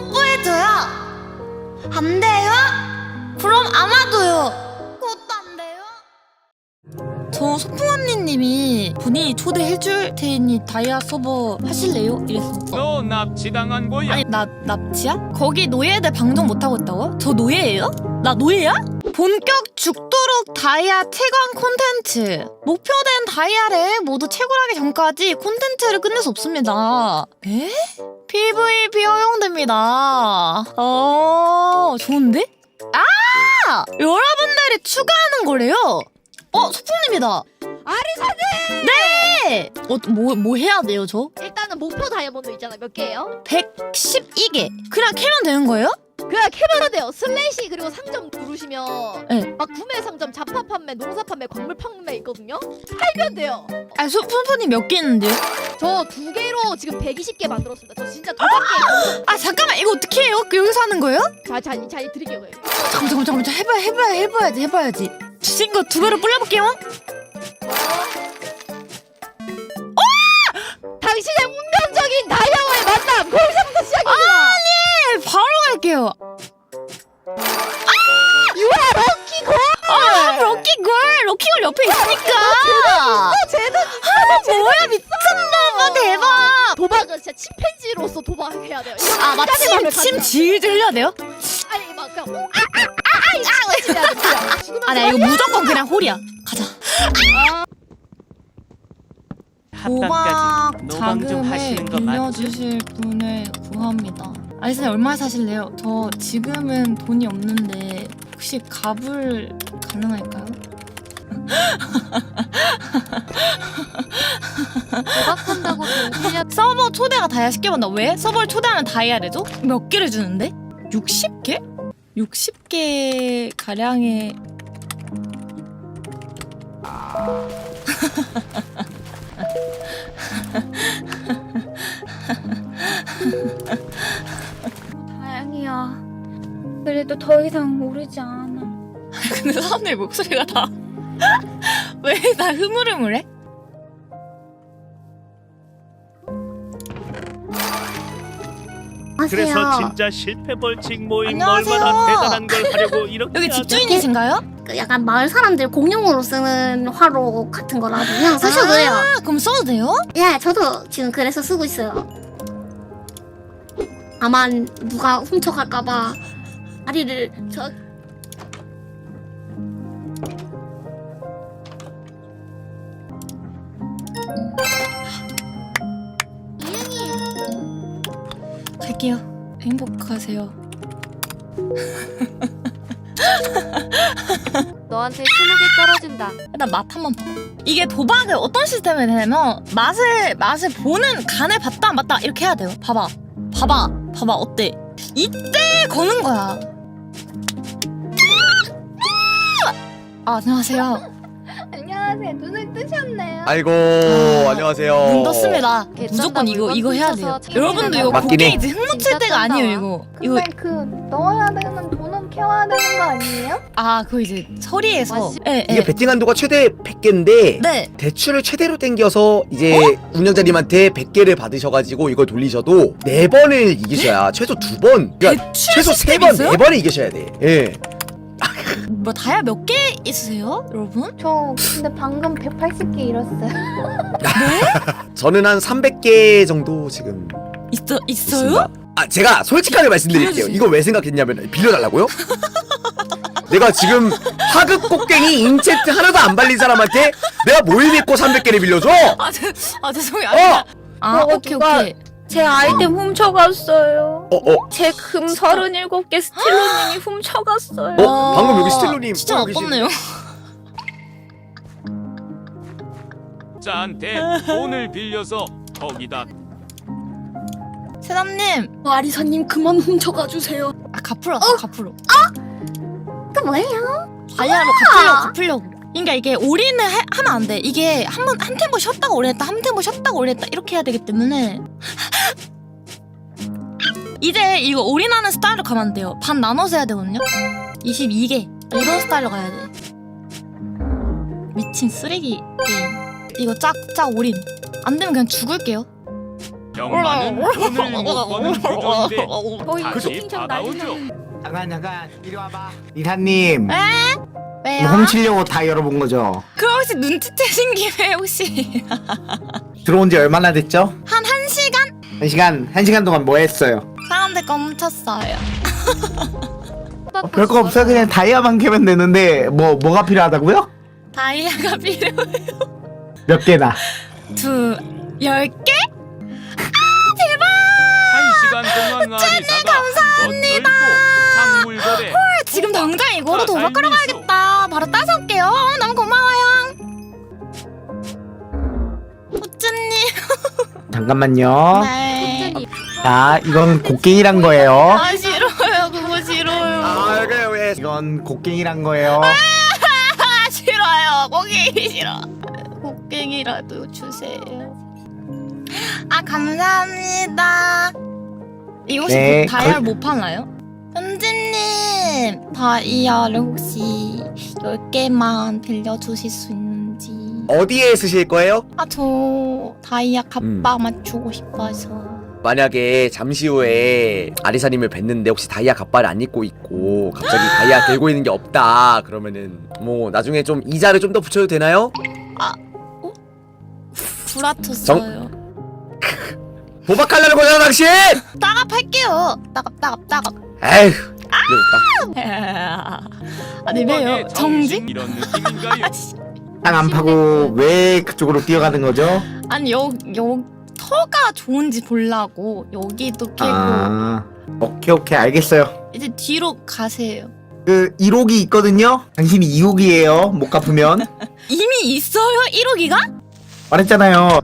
뽀뽀해줘요. 안 돼요? 그럼 아마도요. 그것도 안 돼요? 저 소풍 언니님이 본인이 초대해줄 테니 다이아 서버 하실래요? 이랬어. 너 납치당한 거야? 아니 나 납치야? 거기 노예들 방송 못하고 있다고? 저 노예예요? 나 노예야? 본격 죽도 록 다이아 채광 콘텐츠 목표된 다이아를 모두 채굴하기 전까지 콘텐츠를 끝낼 수 없습니다 에? PVP 허용됩니다 어 좋은데? 아! 여러분들이 추가하는 거래요 어 소풍님이다 아리사님! 네! 어, 뭐, 뭐 해야 돼요 저? 일단은 목표 다이아몬드 있잖아 몇 개예요? 112개 그냥 캐면 되는 거예요? 그냥 돼요 슬래시 그리고 상점 누르시면 네. 막 구매 상점 잡화 판매 농사 판매 광물 판매 있거든요 팔면 돼요 아, 소, 푸푸님 몇개 있는데요? 저 두 개로 지금 120개 만들었습니다 저 진짜 도박게 아, 잠깐만, 이거 어떻게 해요? 여기서 하는 거예요? 자자 자 드릴게요 그냥. 잠깐만, 잠깐만, 잠깐만, 저 해봐야, 해봐야, 해봐야지, 해봐야지. 주신 거 두 배로 불려볼게요. 당신의 운명적인 다이아와의 만남 거기서부터 시작입니다 네, 바로 갈게요. 유아 럭키 걸 아, 럭키걸! 럭키걸 옆에 있으니까! 쟤는 아, 뭐야, 미쳤나봐, 대박! 도박은 진짜 침팬지로서 도박해야 돼요 이거 아, 막 침, 인간의 마음을 침 가지고. 질질 흘려야 돼요? 아니 막 그냥 아아 아 아 이거 해야 돼 그냥 죽으면서 아, 나 이거 무조건 그냥 홀이야. 가자. 도박 합방까지 노방 좀 자금을 하시는 거 맞죠? 빌려주실 분을 구합니다. 아리사님 얼마 사실래요? 저 지금은 돈이 없는데 혹시 갑을 가능할까요? 도박한다고 돈 빌려 서버 초대가 다이아 10개 받나? 왜? 서버를 초대하면 다이아를 줘? 몇 개를 주는데? 60개? 60개 가량의 더 이상 오르지 않아. 근데 사람들 목소리가 다 왜 다 흐물흐물해? 그래서 진짜 실패 벌칙 모임 안녕하세요. 얼마나 대단한 걸 하려고 이렇게 여기 집주인이신가요? 그 약간 마을 사람들 공용으로 쓰는 화로 같은 거라도 그냥 쓰셔도 돼요. 아, 그럼 써도 돼요? 예, 저도 지금 그래서 쓰고 있어요. 다만 누가 훔쳐갈까봐 다리를 저 갈게요. 행복하세요. 너한테 20개 떨어진다. 일단 맛 한번 봐. 이게 도박을 어떤 시스템에 되냐면 맛을 맛을 보는 간을 봤다 안 봤다 이렇게 해야 돼요. 봐봐, 봐봐, 봐봐 어때? 이때 거는 거야. 아, 안녕하세요. 안녕하세요. 눈을 뜨셨네요. 아이고 아, 안녕하세요. 눈 떴습니다. 무조건 이거 이거 해야 돼요. 여러분도 이거 맞긴 해. 곡괭이 이제 흙 진짜 묻힐 때가 아니에요 와. 이거. 이거 근데 그 넣어야 되는 돈은 캐와야 되는 거 아니에요? 아 그거 이제 처리해서. 맛있- 예, 이게 예. 베팅 한도가 최대 100개인데 네. 대출을 최대로 땡겨서 이제 운영자님한테 100개를 받으셔가지고 이걸 돌리셔도 네 번을 이기셔야 최소 두 번, 그러니까 대출 최소 세 시스템이 번, 있어요? 네 번을 이기셔야 돼. 예. 뭐 다이아 몇개 있으세요, 여러분? 저 근데 방금 180개 잃었어요. 저는 한 300개 정도 지금 있어 있어요? 있습니다. 아 제가 솔직하게 말씀드릴게요. 빌려주세요. 이거 왜 생각했냐면 빌려달라고요? 내가 지금 하급 곡괭이 인체트 하나도 안 발린 사람한테 내가 뭘 믿고 300개를 빌려줘? 아, 죄, 아 죄송해요. 어! 아 그거 오케이 누가- 오케이. 제 아이템 훔쳐갔어요. 어, 어, 제 금 37개 스틸러님이 훔쳐갔어요. 어? 방금 여기 스텔로님 진짜 보고 계신- 아깝네요. 자한테 돈을 빌려서 거기다 세담님, 아리사님 그만 훔쳐가 주세요. 아 갚으러 왔어 갚으러. 그 뭐예요? 다이아로 갚으려고 갚으려고. 그러니까 이게 올인을 하, 하면 안 돼. 이게 한 번 한 템포 쉬었다가 올인했다, 한 템포 쉬었다가 올인했다 이렇게 해야 되기 때문에. 이제 이거 올인하는 스타일로 가면 안 돼요. 반 나눠서 해야 되거든요. 22개 이런 스타일로 가야 돼. 미친 쓰레기 게임. 이거 짝짝 올인. 안 되면 그냥 죽을게요. 병만은 돈을 못 버는 구조인데 거의 다시 채팅창 받아오죠. 잠깐 잠깐 이리 와봐 이사님 에? 왜요? 이거 훔치려고 다 열어본 거죠? 그럼 혹시 눈치채신 김에 혹시 들어온 지 얼마나 됐죠? 한 1시간? 한 시간 한 시간 동안 뭐 했어요? 사람들 거 훔쳤어요 어, 별거 없어요 그냥 다이아만 캐면 되는데 뭐 뭐가 필요하다고요? 다이아가 필요해 몇 개나? 두... 열 개? 한 시간 동안 아리사가 감사합니다. 작물거래 지금 당장 이거로 아, 도박하러 알겠어. 가야겠다 바로 따서 올게요. 어, 너무 고마워요. 호쭈님. 잠깐만요. 네 자 이건 곡괭이란 거예요. 아 싫어요. 그거 싫어요. 아 그래 왜? 이건 곡괭이란 거예요. 아 싫어요. 곡괭이 싫어. 곡괭이라도 주세요. 아 감사합니다. 이거 혹시 네, 그 다이아를 걸- 못 파나요? 현진님 다이아를 혹시 10개만 빌려주실 수 있는지 어디에 쓰실 거예요? 아 저 다이아 음. 갑바 맞추고 싶어서 만약에 잠시 후에 아리사님을 뵀는데 혹시 다이아 갑바를 안 입고 있고 갑자기 다이아 들고 있는 게 없다 그러면은 뭐 나중에 좀 이자를 좀 더 붙여도 되나요? 구라쳤어요 도박하려는 거잖아 당신! 따갑 할게요 따갑 따갑 따갑 에휴 이러졌다 아니 왜요? 정지? 이런 느낌인가요? 땅안 파고 왜 그쪽으로 뛰어가는 거죠? 아니 여, 여 터가 좋은지 보려고 여기도 깨고 아 오케이 오케이 알겠어요 이제 뒤로 가세요 그 1호기 있거든요 당신이 2호기예요 못 갚으면 이미 있어요? 1호기가? 말했잖아요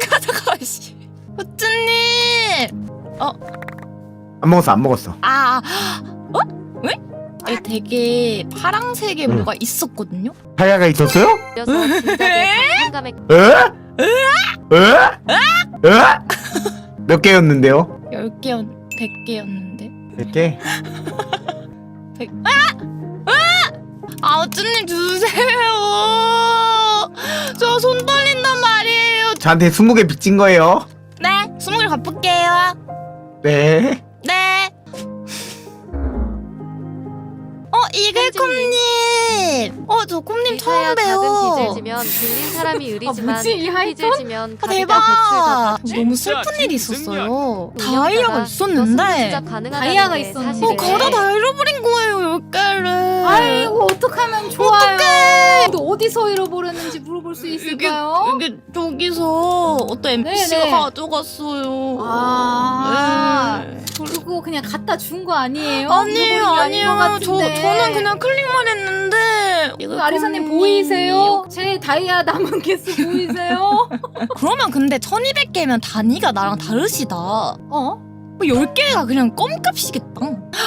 가다가 씨 호쭈님 안 먹었어 안 먹었어 아 어? 왜? 아니 되게 파랑색에 음. 뭐가 있었거든요? 다이아가 있었어요? 그래서 진작에 한감에 에? 에? 에? 몇 개였는데요? 10개, 100개였는데 몇 개? 아 호쭈님 주세요 저 손 떨린단 말이에요 저한테 20개 빚진 거예요 네 20개 갚을게요 네 네. 어 이글콤님. 어저 콤님 처음 작은 봬요. 빚을 지면 빌린 사람이 의리지만 뭐지, 이 하이톤? 빚을 지면 아, 대박. 대출 너무 슬픈 일이. 있었어요. 다이아가 있었는데. 다이아가 있었는데. 어 가다 다 잃어버린 거예요 열 개를. 아이고 어떡하면 좋아요. 근데 어디서 잃어버렸는지 물어볼 수 있을까요? 이게 저기서 어떤 NPC가 네네. 가져갔어요. 아 네. 그리고 그냥 갖다 준 거 아니에요? 아니에요, 잃어버린 게 아닌 것 아니에요. 저 같은데. 저는 그냥 클릭만 했는데. 그 아리사님 보이세요? 제 다이아 남은 개수 보이세요? 그러면 근데 1200개면 단위가 나랑 다르시다. 어? 10개가 그냥 껌값이겠다.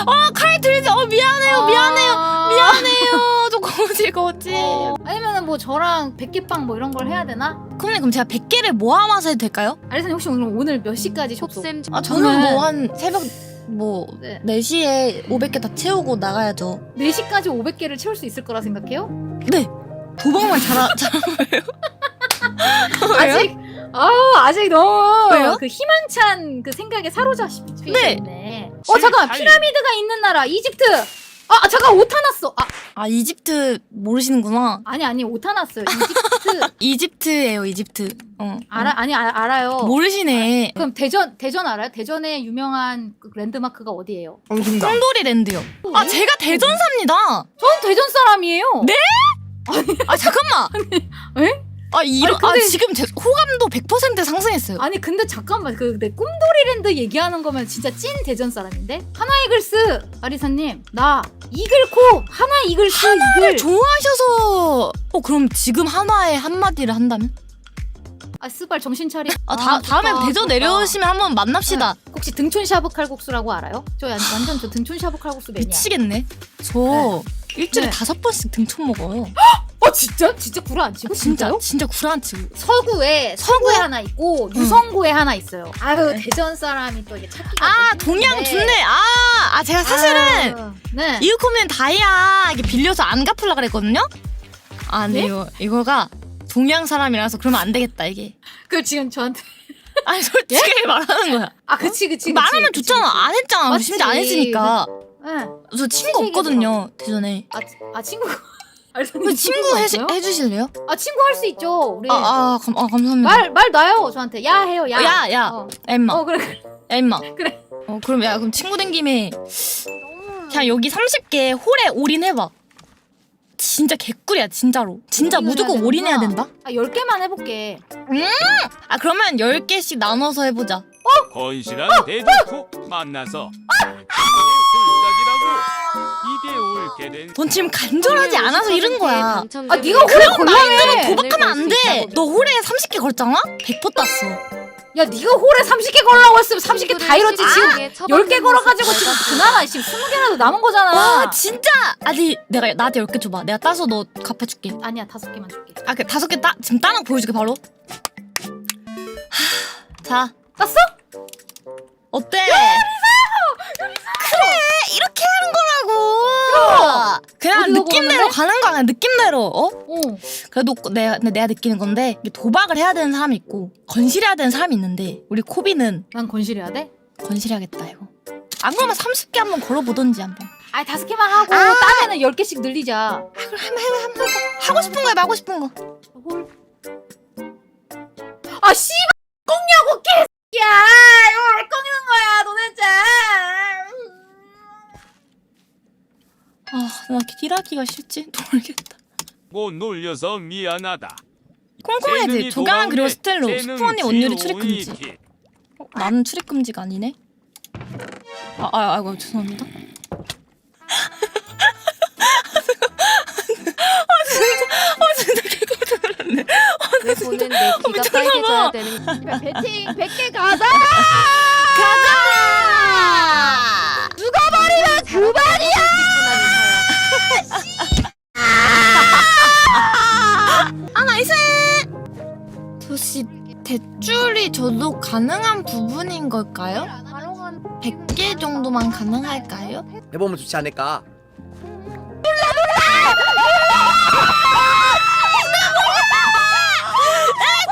아, 칼 들지. 어, 미안해요, 미안해요. 아. 미안해요. 저 거지, 거지. 어, 아니면은 뭐 저랑 백개빵 뭐 이런 걸 해야 되나? 그럼 그럼 제가 100개를 모아와서 해도 될까요? 아리사님 혹시 오늘 오늘 몇 시까지 접속? 톱쌤 아, 저는 저는- 뭐 한 새벽 뭐 네. 4시에 500개 다 채우고 나가야죠. 4시까지 500개를 채울 수 있을 거라 생각해요? 네. 도박만 잘하, 잘한 거예요? 아직 아우 아직 너무 왜요? 그 희망찬 그 생각에 사로잡히고 네. 어 잠깐. 피라미드가 있는 나라 이집트. 아 잠깐 오타 났어. 아 아, 이집트 모르시는구나. 아니 아니 오타 났어요. 이집트 이집트예요, 이집트. 어. 알아 아니 아, 알아요. 모르시네. 그럼 대전 대전 알아요? 대전에 유명한 그 랜드마크가 어디예요? 성심당 콩돌이 랜드요. 아, 제가 대전사입니다. 전 대전 사람이에요. 네? 아, 잠깐만. 에? 아, 이런, 아니, 근데- 아, 지금 제 호감도 100% 상승했어요. 아니 근데 잠깐만. 그 내 꿈돌이랜드 얘기하는 거면 진짜 찐 대전 사람인데? 하나 이글스! 아리사님 나 이글코! 하나 이글스 이글. 좋아하셔서. 어 그럼 지금 한화에 한마디를 한다면? 아 스발 정신 차리 아, 다, 다음에 좋다, 대전 좋다. 내려오시면 한번 만납시다. 혹시 등촌 샤브 칼국수라고 알아요? 저 완- 완전 저 등촌 샤브 칼국수 매니아. 미치겠네. 저 일주일에 네. 다섯 번씩 등촌 먹어요 어 진짜? 진짜 구라 안 치고? 진짜 진짜요? 진짜 구라치고 서구에 서구에 하나 있고 유성구에 하나 있어요 아유 대전 사람이 또 이게 찾기가 아또 동양 힘든데. 좋네 아, 아 제가 사실은 아유, 네 이웃코면 다이아 이게 빌려서 안 갚으려 그랬거든요 아니 네? 이거 이거가 동양 사람이라서 그러면 안 되겠다 이게 그 지금 저한테 아니 솔직히 말하는 거야. 아 그치 그치. 그치, 말하면 그치, 좋잖아. 그치. 안 했잖아. 맞지. 심지어 안 했으니까. 응. 저 친구 없거든요. 대전에. 아, 아 친구. 알선님 그 친구 해? 해주실래요? 아 친구 할 수 있죠. 우리 아, 아, 감, 아 감사합니다. 말, 말 놔요 저한테 야 해요 야. 야, 야. 어, 엠마. 어 그래 그래. 야, 임마. 그래. 어, 그럼 야, 그럼 친구 된 김에 그냥 여기 30개 홀에 올인해봐. 진짜 개꿀이야, 진짜로. 진짜 올인을 무조건 해야 올인해야 되는구나. 된다? 아 10개만 해 볼게. 아, 그러면 10개씩 나눠서 해보자. 건실한 대덕후 만나서 된 넌 지금 간절하지 않아서 이런 거야. 아 네가 홀에 골라매. 도박하면 안 돼! 너 홀에 30개 걸잖아? 100% 땄어. 야 네가 홀에 30개 걸라고 했으면 30개 다 잃었지 지금 10개 걸어가지고 지금 그나마 지금 20개라도 남은 거잖아. 와, 진짜! 아니, 내가 나한테 10개 줘봐. 내가 따서 너 갚아줄게. 아니야 다섯 개만 줄게. 아, 그 다섯 개 따, 지금 따는 거 보여줄게, 바로. 하, 자. 땄어? 어때? 그래 이렇게 하는 거라고 그냥 어디로 느낌대로? 가는 거야 그냥 느낌대로 어? 어. 그래도 내가, 근데 내가 느끼는 건데 이게 도박을 해야 되는 사람이 있고 건실해야 되는 사람이 있는데 우리 코비는 난 건실해야 돼? 건실해야겠다 이거 안 그러면 30개 한번 걸어보던지 한번 아니 다섯 개만 하고 아! 따면은 10개씩 늘리자. 아 그럼 한번 해봐 한번 해봐 하고 싶은 거 해봐 하고 싶은 거 홀. 아 씨발 꽁냐고 개야 이거 왜 꽁이는 거야 도대체. 아나 일하기가 싫지? 모르겠다 못 놀려서 미안하다. 재능이 조경한 그리고. 스텔로 스푸언니 원율이 지오이티. 출입 금지 어, 나는 출입 금지가 아니네. 아, 아, 아이고 죄송합니다. 왜 보는 내 귀가 빨개져야 되는 배팅 100개 가자. 가자! 저도 가능한 부분인 걸까요? 100개 정도만 가능할까요? 해보면 좋지 않을까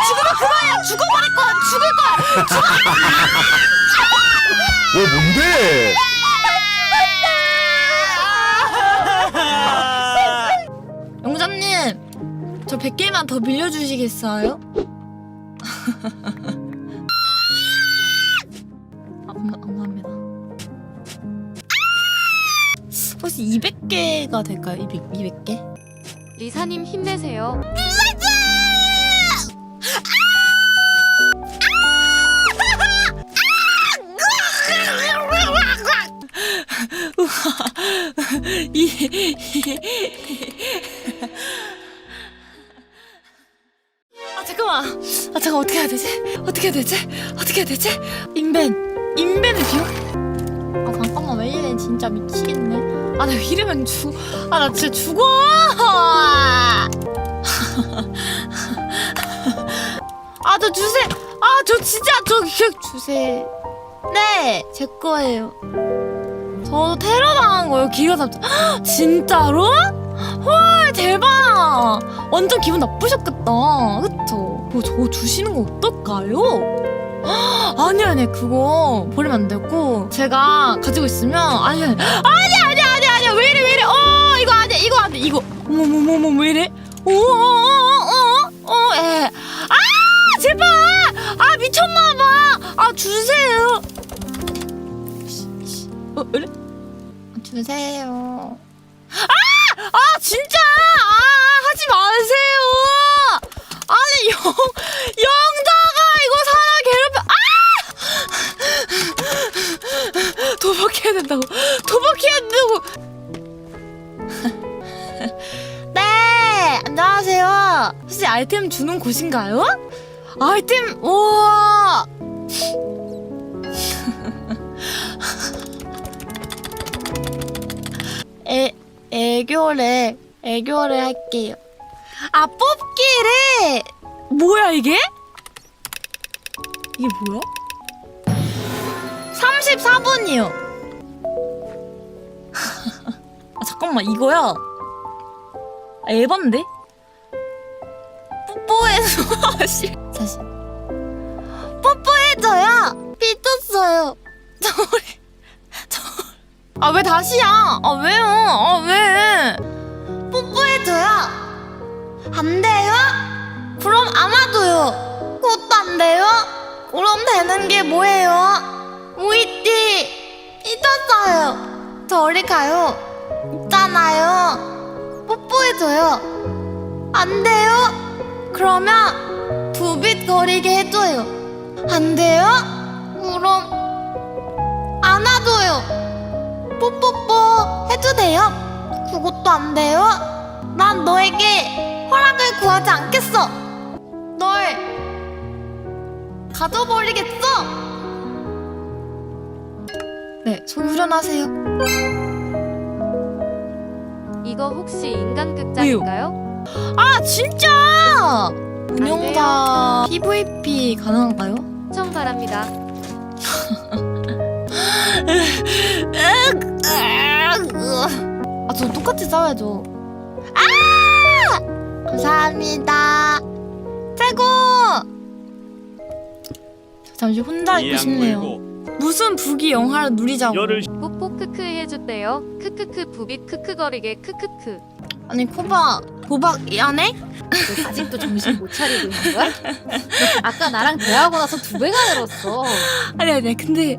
죽으면 그만이야! 죽어버릴 거야! 죽을 거야! 왜 뭔데? 용자님! 저 100개만 더 빌려주시겠어요? 200개가 될까요? 200, 200개? 리사님 힘내세요. 이, 아 잠깐만. 아 잠깐 어떻게 해야 되지? 어떻게 해야 되지? 어떻게 해야 되지? 인벤. 인벤을 비워 진짜 미치겠네. 아 나 이러면 죽 아 나 진짜 죽어! 아 저 주세 아 저 진짜 저 그, 주세. 네 제 거예요. 저 테러 당한 거예요 기가 잡 진짜로? 헐 대박! 완전 기분 나쁘셨겠다. 그쵸? 뭐저 주시는 거 어떨까요? 아니 아니 그거 버리면 안 되고 제가 가지고 있으면 아니 아니 아니 아니 아니 왜 이래 왜 이래? 어 이거 아니야 이거 안돼 이거. 어머머머머 왜 이래? 어어어어어에. 아 제발! 아 미쳤나봐. 아 주세요. 어 그래? 주세요. 아 진짜! 아 하지 마세요. 아니 영 영자가 이거 사람 괴롭혀 아 도박해야 된다고 도박해야 된다고 네 안녕하세요 혹시 아이템 주는 곳인가요 아이템 우와 애 애교를 애교를 할게요. 아 뽑기를 뭐야 이게? 이게 뭐야? 34분이요. 잠깐만 이거야. 아, 에반데? 뽀뽀해서 씨 다시 뽀뽀해 뽀뽀해줘요. 삐졌어요. 저리, 저. 아왜 다시야? 아 왜요? 아 왜? 뽀뽀해줘요. 안 돼요? 그럼 안아줘요. 그것도 안 돼요? 그럼 되는 게 뭐예요? 우이띠 삐졌어요. 저리 가요. 있잖아요. 뽀뽀해줘요. 안 돼요? 그러면 부빗거리게 해줘요. 안 돼요? 그럼 안아줘요. 뽀뽀뽀 해도 돼요? 그것도 안 돼요? 난 너에게 허락을 구하지 않겠어. 널 가져버리겠어. 네, 속 후련하세요. 이거 혹시 인간극장인가요? 아 진짜! 운영자 PVP 가능한가요? 시청 바랍니다. 아, 저 똑같이 싸워야죠. 아! 감사합니다. 최고! 저 잠시 혼자 있고 싶네요. 무슨 부귀 영화를 누리자고. 열을 해줬대요. 크크크 부빗 크크거리게 크크크. 아니, 코바, 도박 안 해? 너 아직도 정신 못 차리고 있는 거야? 너 아까 나랑 대화하고 나서 두 배가 늘었어. 아니, 아니, 근데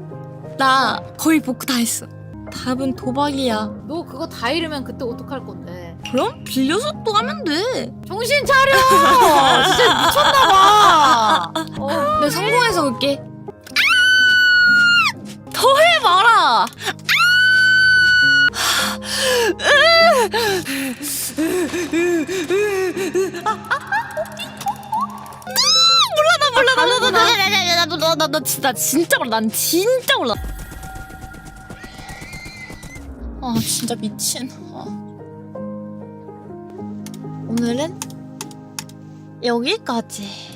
나 거의 복구 다 했어. 답은 도박이야. 너 그거 다 잃으면 그때 어떡할 건데? 그럼 빌려서 또 하면 돼. 정신 차려! 진짜 미쳤나봐. 나 몰라 나 몰라 나나나나 몰라 나나 진짜 진짜 몰라 난 진짜 몰라. 아 진짜 미친. 아. 오늘은 여기까지.